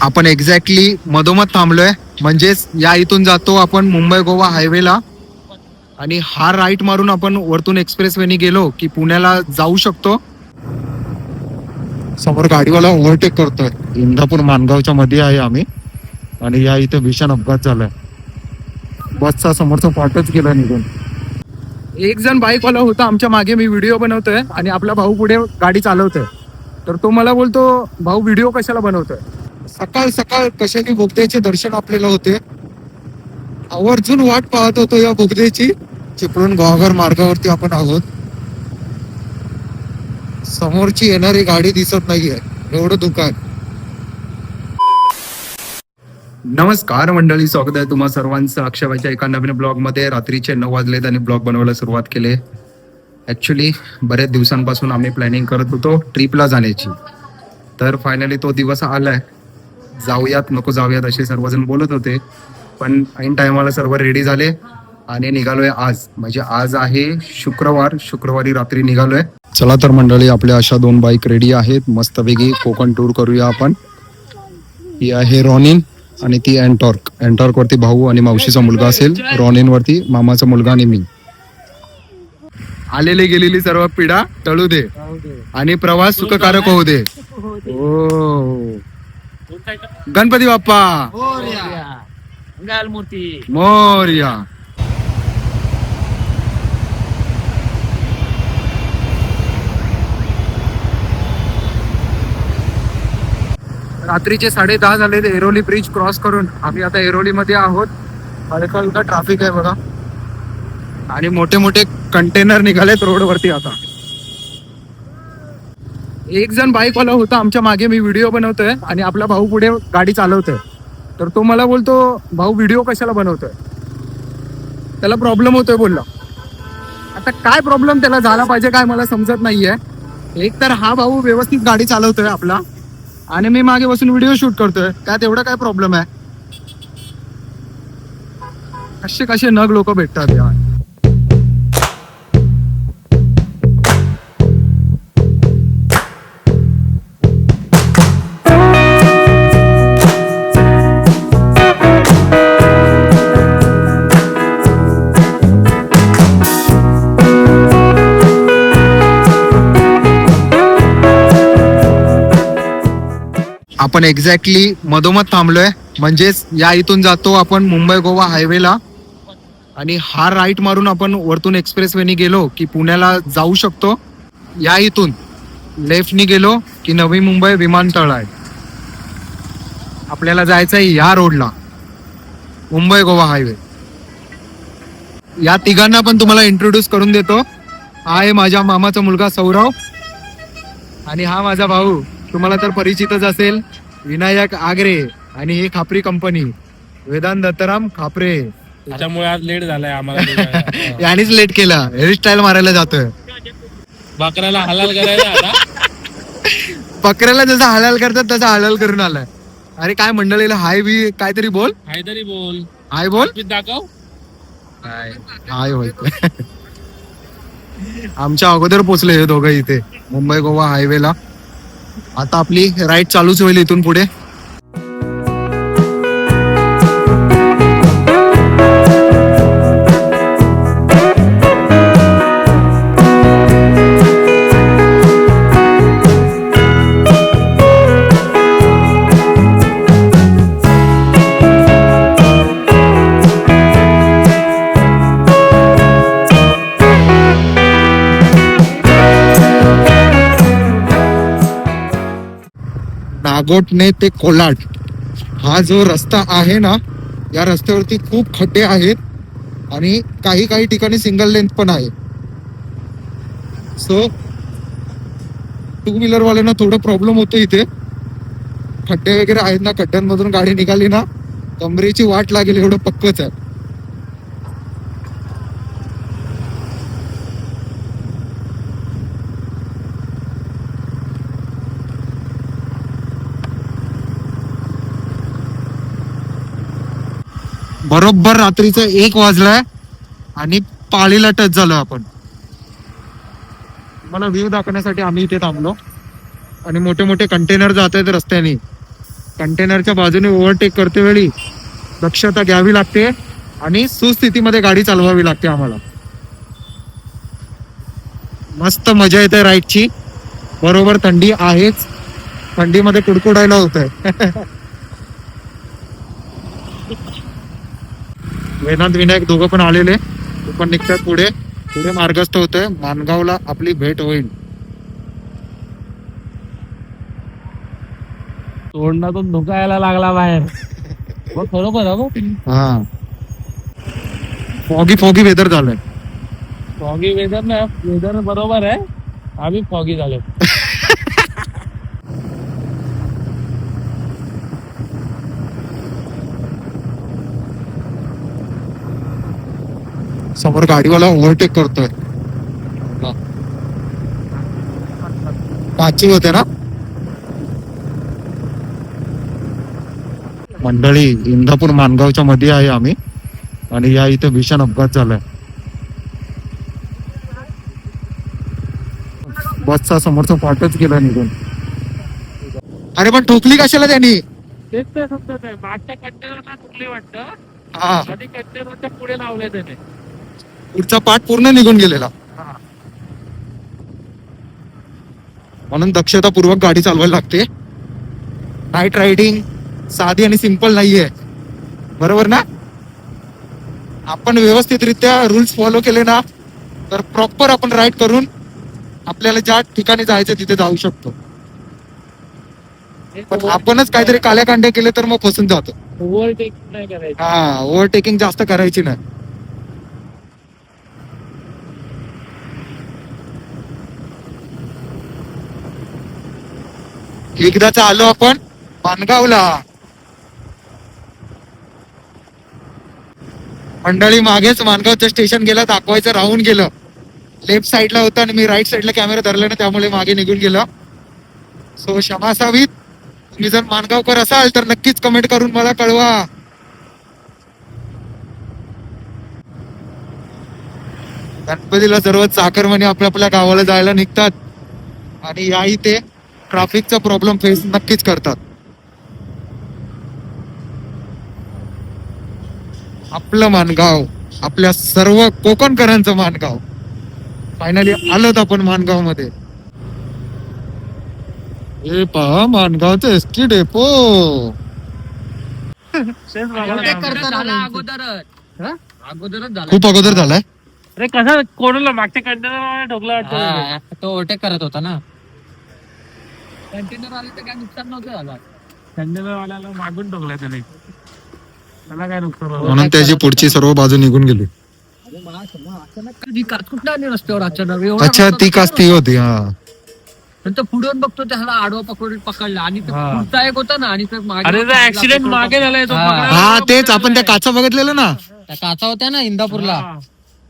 आपण एक्झॅक्टली मधोमध थांबलोय. म्हणजेच या इथून जातो आपण मुंबई गोवा हायवेला आणि हा राईट मारून आपण वरतून एक्सप्रेस वेनी गेलो की पुण्याला जाऊ शकतो. समोर गाडीवाला ओव्हरटेक करतोय. इंदापूर मानगावच्या मध्ये आहे आम्ही. आणि या इथे भीषण अपघात झालाय. बसचा समोरचा पाठच गेला निघून. एक जण बाईकवाला होता आमच्या मागे मी व्हिडिओ बनवतोय. आणि आपला भाऊ पुढे गाडी चालवतोय. तर तो मला बोलतो भाऊ व्हिडिओ कशाला बनवतोय? सकाळ सकाळ कशाने बोगद्याचे दर्शन आपल्याला होते? आवर्जून वाट पाहत होतो या बोगद्याची चिपळूण गावघर मार्गावरती आपण आहोत. समोरची येणारी गाडी दिसत नाहीये. एवढं दुकान. नमस्कार मंडळी स्वागत आहे तुम्हा सर्वांचं अक्षवाच्या एका नवीन ब्लॉगमध्ये रात्रीचे नऊ वाजलेत आणि ब्लॉग बनवायला सुरुवात केली. ऍक्च्युली बरेच दिवसांपासून आम्ही प्लॅनिंग करत होतो ट्रिपला जाण्याची. तर फायनली तो दिवस आलाय. जाऊयात नको जाऊयात असे सर्वजण बोलत होते. पण ऐन टायमाला सर्व रेडी झाले आणि निघालोय आज. म्हणजे आज आहे शुक्रवार शुक्रवारी रात्री निघालोय. चला तर मंडळी आपल्या अशा दोन बाईक रेडी आहेत. मस्तपैकी कोकण टूर करूया आपण. ही आहे रॉनिन आणि ती अँटॉर्क. अँटॉर्क वरती भाऊ आणि मावशीचा मुलगा असेल. रॉनिन वरती मामाचा मुलगा आणि मी. आलेली गेलेली सर्व पिढा टळू दे. आणि प्रवास सुखकारक होऊ दे. ओ गणपती बाप्पा. मंगल मूर्ती मोर्या. रात्रीचे साडे दहा झाले एरोली ब्रिज क्रॉस करून आम्ही आता एरोली मध्ये आहोत. हलका हलका ट्रॅफिक आहे बघा. आणि मोठे मोठे कंटेनर निघालेत रोडवरती आता. एक जण बाईकवाला होता आमच्या मागे मी व्हिडिओ बनवतोय आणि आपला भाऊ पुढे गाडी चालवतोय. तर तो मला बोलतो भाऊ व्हिडिओ कशाला बनवतोय? त्याला प्रॉब्लेम होतोय बोलला. आता काय प्रॉब्लेम त्याला झाला पाहिजे काय मला समजत नाहीये. एक तर हा भाऊ व्यवस्थित गाडी चालवतोय आपला आणि मी मागे बसून व्हिडिओ शूट करतोय. त्यात एवढा काय प्रॉब्लेम आहे? कसे कसे नग लोक भेटतात यार. आपण एक्झॅक्टली मधोमध थांबलोय. म्हणजेच या इथून जातो आपण मुंबई गोवा हायवेला. आणि हा राईट मारून आपण वरतून एक्सप्रेस वेनी गेलो की पुण्याला जाऊ शकतो. या इथून लेफ्टनी गेलो की नवी मुंबई विमानतळ आहे. आपल्याला जायचं आहे या रोडला. मुंबई गोवा हायवे. या तिघांना पण तुम्हाला इंट्रोड्यूस करून देतो. हा आहे माझ्या मामाचा मुलगा सौरव. आणि हा माझा भाऊ. तुम्हाला तर परिचितच असेल. विनायक आगरे आणि ही खापरी कंपनी वेदांत दत्तराम खापरे. त्याच्यामुळे आज लेट झालाय आम्हाला. यानेच लेट केला. हेअरस्टाईल मारायला जातोय. बकऱ्याला हलाल करायला आता. बकऱ्याला जसं हलाल करतात तसं हलाल करून आलाय. अरे काय मंडळीला? हाय बी काहीतरी बोल. काहीतरी बोल. हाय बोल. दाखव. हाय. होय आमच्या अगोदर पोचले हे दोघं इथे. मुंबई गोवा हायवेला आता आपली राईड चालूच होईल इथून पुढे. नागोटने ते कोलाड. हा जो रस्ता आहे ना या रस्त्यावरती खूप खड्डे आहेत आणि काही काही ठिकाणी सिंगल लेंथ पण आहे. सो टू व्हीलर वाल्यांना थोडं प्रॉब्लेम होतो इथे. खड्डे वगैरे आहेत ना खड्ड्यांमधून गाडी निघाली ना कमरेची वाट लागेल एवढं पक्कच आहे. बरोबर रात्रीचं एक वाजलाय आणि पाळीला टच झालो आपण. मला व्ह्यू दाखवण्यासाठी आम्ही इथे थांबलो. आणि मोठे मोठे कंटेनर जात आहेत रस्त्याने. कंटेनरच्या बाजूने ओव्हरटेक करते वेळी दक्षता घ्यावी लागते आणि सुस्थितीमध्ये गाडी चालवावी लागते आम्हाला. मस्त मजा येते राईडची बरोबर थंडी आहेच. थंडीमध्ये कुडकुडायला होत आहे वेदांत विनायक दोघं पण आलेले. ते पण निघतात पुढे. पुढे मार्गस्थ होतोय. मानगावला आपली भेट होईल. तोंडातून धोका यायला लागला बाहेर. बघ खरोखर हा. हा. फॉगी फॉगी वेदर झालंय. फॉगी वेदर ना वेदर बरोबर आहे. आम्ही फॉगी झालो समोर गाडीवाला ओव्हरटेक करतोय. पाचवी होते ना? मंडळी इंदापूर मानगावच्या मध्ये आहे आम्ही. आणि या इथे भीषण अपघात झालाय. बसचा समोरचा पाठच गेला निघून. अरे पण ठोकली कशाला त्यांनी? तेच ते समजत आहे. मागच्या कंटेनरला चुकली वाटतं. कंटेनरच्या पुढे लावले त्याने. पुढचा पाठ पूर्ण निघून गेलेला. म्हणून दक्षतापूर्वक गाडी चालवायला लागते. नाईट रायडिंग साधी आणि सिंपल नाहीये. बरोबर ना? आपण व्यवस्थितरित्या रूल्स फॉलो केले ना तर प्रॉपर आपण राईड करून आपल्याला ज्या ठिकाणी जायचं तिथे जाऊ शकतो. पण आपणच काहीतरी काल्या केले तर मग फसून जातो. ओव्हरटेक नाही करायचं. हा ओव्हरटेकिंग जास्त करायची नाही. एकदाच आलो आपण मानगावला. मंडळी मागेच मानगावचं स्टेशन गेलं दाखवायचं राहून गेलं. लेफ्ट साईडला होतं आणि मी राईट साईडला कॅमेरा धरला ना त्यामुळे मागे निघून गेलं. सो क्षमा असावीत तुम्ही जर मानगावकर असाल तर नक्कीच कमेंट करून मला कळवा. गणपतीला सर्व चाकरमाने आपल्या आपल्या गावाला जायला निघतात. आणि या इथे ट्रॅफिकचा प्रॉब्लेम फेस नक्कीच करतात. आपलं मानगाव आपल्या सर्व कोकणकरांचं मानगाव. फायनली आलोत आपण मानगावमध्ये हे पहा मानगावचं एस टी डेपो हा? खूप अगोदर झालाय? अरे कसं कोणाला मागच्या कंटेनर ठोकला वाटतं हा, तो ओव्हरटेक करत होता ना. कंटेनर आले तर काय नुकसान नव्हतं झालं. कंटेनर वाल्याला मागून ठोकला त्याने. त्याला काय नुकसान झालं? म्हणून त्याची पुढची सर्व बाजू निघून गेली. कधी का- कुठं आली रस्त्यावर? अचानक एवढा अच्छा रस्ता ती काच ती होती. हा. नंतर पुढून बघतो त्याला आडवा पकड पकडला. आणि तो हा. पुढचा एक होता ना आणि तो मागे अरे तो ऍक्सिडेंट मागे झालाय तो हा. पकडायला हा तेच आपण त्या काचा बघितलेलं ना. त्या काचा होत्या ना इंदापूरला. हा.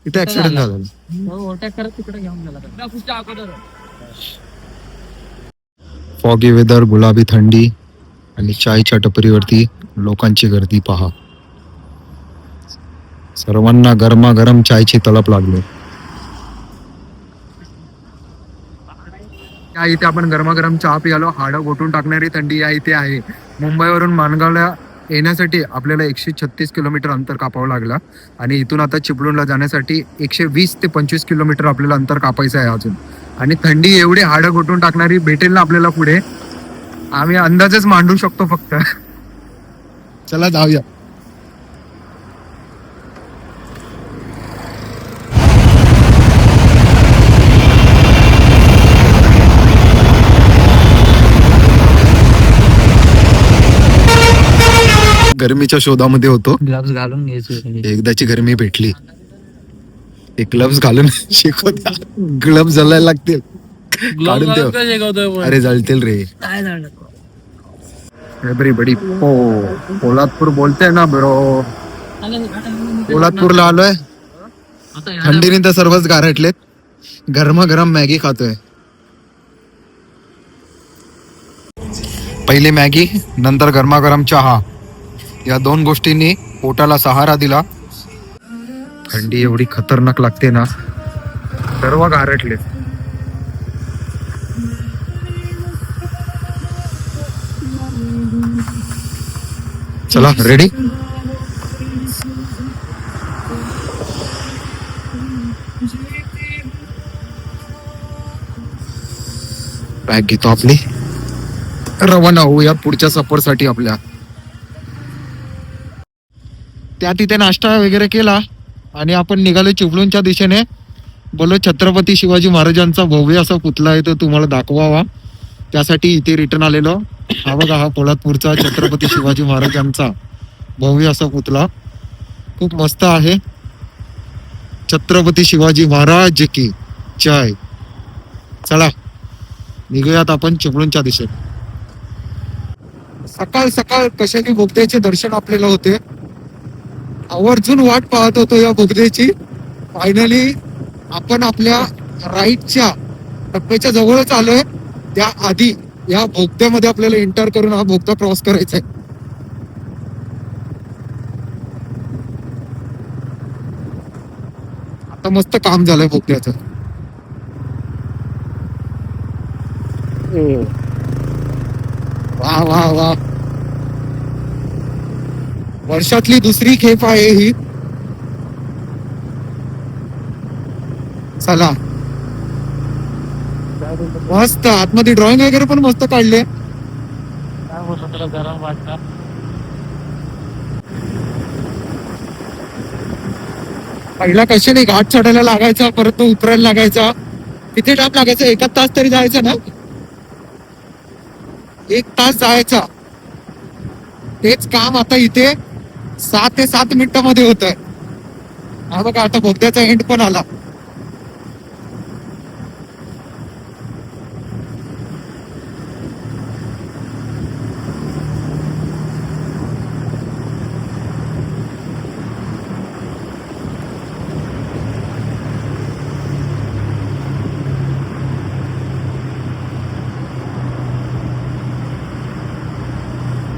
तिथे ऍक्सिडेंट झाला. ओव्हरटेक करत तिकडे घेऊन गेला. अगोदर? फॉगी वेदर गुलाबी थंडी आणि चायच्या टपरीवरती लोकांची गर्दी पहा. सर्वांना गरमागरम चायची तलप लागली. या इथे आपण गरमागरम चहा पियालो. हाडं गोठून टाकणारी थंडी या इथे आहे. मुंबईवरून मानगावला येण्यासाठी आपल्याला एकशे छत्तीस किलोमीटर अंतर कापावं लागलं. आणि इथून आता चिपळूणला जाण्यासाठी एकशे वीस ते पंचवीस किलोमीटर आपल्याला अंतर कापायचं आहे अजून. आणि थंडी एवढी हाडं घोटून टाकणारी भेटेल ना आपल्याला पुढे. आम्ही अंदाजच मांडू शकतो फक्त. चला जाऊया. गरमीच्या शोधामध्ये होतो. ग्लव्स घालून घ्यायचे. एकदाची गरमी भेटली. ते ग्लव्स घालून शिकवत्या ग्लव्स जलायला लागतील. काढून ठेव. पण? अरे जळतील रे. एव्हरीबडी हो पोलादपूर बोलते ना ब्रो पोलादपूरला आलोय. थंडीने तर सर्वच गारटलेत. गरमागरम मॅगी खातोय. पहिली मॅगी नंतर गरमागरम चहा. या दोन गोष्टींनी पोटाला सहारा दिला. थंडी एवढी खतरनाक लागते ना सर्व गारटले चला रेडी बॅग घेतो आपली. रवाना होऊया पुढच्या सफरसाठी आपल्या. त्या तिथे नाश्ता वगैरे केला. आणि आपण निघालो चिपळूणच्या दिशेने. बोलो छत्रपती शिवाजी महाराजांचा भव्य असा पुतळा आहे तो तुम्हाला दाखवावा. त्यासाठी इथे रिटर्न आलेलो. हा बघा हा पोलादपूरचा छत्रपती शिवाजी महाराजांचा भव्य असा पुतळा. खूप मस्त आहे. छत्रपती शिवाजी महाराज की जय. चला निघूयात आपण चिपळूणच्या दिशेने. सकाळ सकाळ कशाने बोगद्याचे दर्शन आपल्याला होते? आवर्जून वाट पाहत होतो या बोगद्याची. फायनली आपण आपल्या राईटच्या टप्प्याच्या जवळच आलोय. त्या आधी या बोगद्यामध्ये आपल्याला एंटर करून हा बोगदा क्रॉस करायचा आहे. आता मस्त काम झालंय बोगद्याचं. वा वा वा. वर्षातली दुसरी खेप आहे ही. चला. मस्त. आतमध्ये ड्रॉइंग वगैरे पण मस्त काढले. गरम वाटतं पहिला कशाने घाट चढायला लागायचा परत तो उतरायला लागायचा. किती टाप लागायचा. एका तास तरी जायचा ना? एक तास जायचा. तेच काम आता इथे. सहा ते सात मिनिटामध्ये होत आहे हा बघा आता बोगद्याचा एंड पण आला.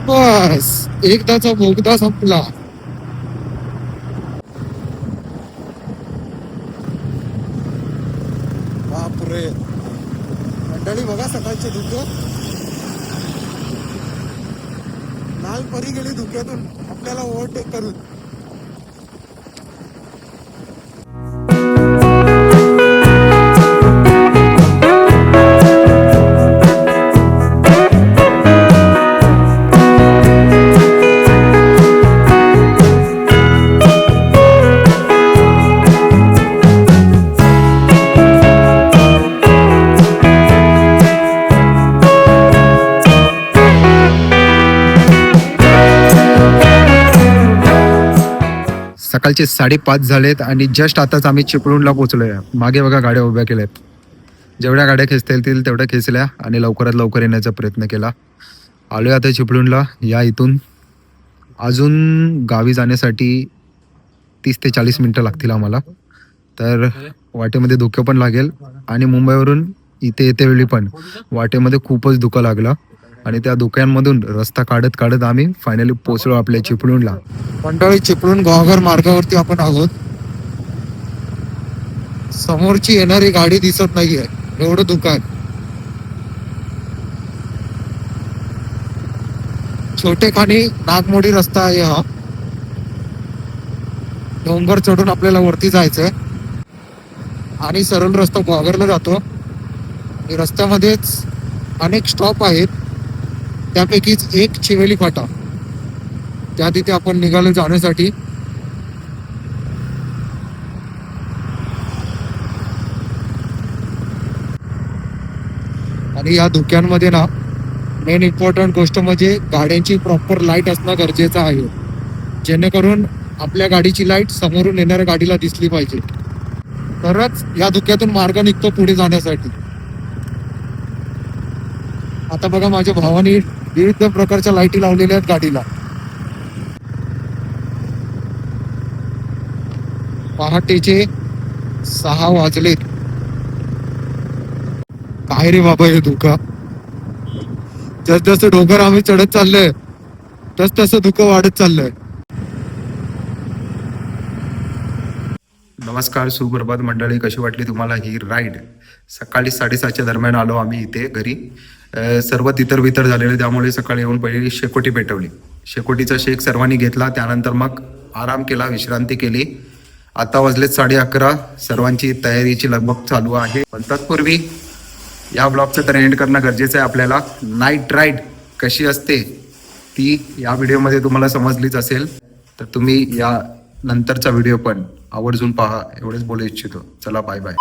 बस. एकदाचा बोगदा संपला. बापरे. मंडळी बघा सकाळचे धुके. लाल परी गेली धुक्यातून. आपल्याला ओव्हरटेक करून. सकाळचे साडेपाच झालेत आणि जस्ट आताच आम्ही चिपळूणला पोहोचलोय. मागे बघा गाड्या उभ्या केल्यात. जेवढ्या गाड्या खेचता येतील तेवढ्या खेचल्या आणि लवकरात लवकर येण्याचा प्रयत्न केला. आलोय आता चिपळूणला. या इथून अजून गावी जाण्यासाठी तीस ते चाळीस मिनटं लागतील आम्हाला. तर वाटेमध्ये धुकं पण लागेल आणि मुंबईवरून इथे येते वेळी पण वाटेमध्ये खूपच धुकं लागलं. आणि त्या धुक्यांमधून रस्ता काढत काढत आम्ही फायनली पोचलो आपल्या चिपळूणला. मंडळी चिपळूण गोवाघर मार्गावरती आपण आहोत. समोरची येणारी गाडी दिसत नाहीये. एवढं दुकान. छोटे खाणी नागमोडी रस्ता आहे हा. डोंगर चढून आपल्याला वरती जायचंय. आणि सरळ रस्ता गोवाघरला जातो. रस्त्यामध्येच अनेक स्टॉप आहेत. त्यापैकीच एक चिवेली फाटा. त्या तिथे आपण निघालो जाण्यासाठी. आणि या धुक्यांमध्ये ना मेन इम्पॉर्टंट गोष्ट म्हणजे गाड्यांची प्रॉपर लाइट असणं गरजेचं आहे. जेणेकरून आपल्या गाडीची लाइट समोरून येणाऱ्या गाडीला दिसली पाहिजे. तरच या धुक्यातून मार्ग निघतो पुढे जाण्यासाठी. आता बघा माझ्या भावाने विविध प्रकारच्या लाईटी लावलेल्या आहेत गाडीला. पहाटेचे सहा वाजलेत. काय रे बाबा हे धुका जस जसं डोंगर आम्ही चढत चाललोय तस तसं धुकं वाढत चाललंय. नमस्कार सुप्रभात मंडळी. कशी वाटली तुम्हाला ही राईड सकाळी साडेसातच्या दरम्यान आलो आम्ही इथे घरी. सर्व तितर बितर झालेले त्यामुळे सकाळी येऊन पहिली शेकोटी पेटवली. शेकोटीचा शेक सर्वांनी घेतला त्यानंतर मग आराम केला विश्रांती केली. आता वाजलेत साडे अकरा सर्वांची तयारीची लगबग चालू आहे. पण तत्पूर्वी या ब्लॉगचं तर एंड करणं गरजेचं आहे आपल्याला. नाईट राईड कशी असते ती या व्हिडिओमध्ये तुम्हाला समजलीच असेल. तर तुम्ही या नंतरचा व्हिडिओ पण आवर्जून पहा एवढेच बोलू इच्छितो. चला बाय बाय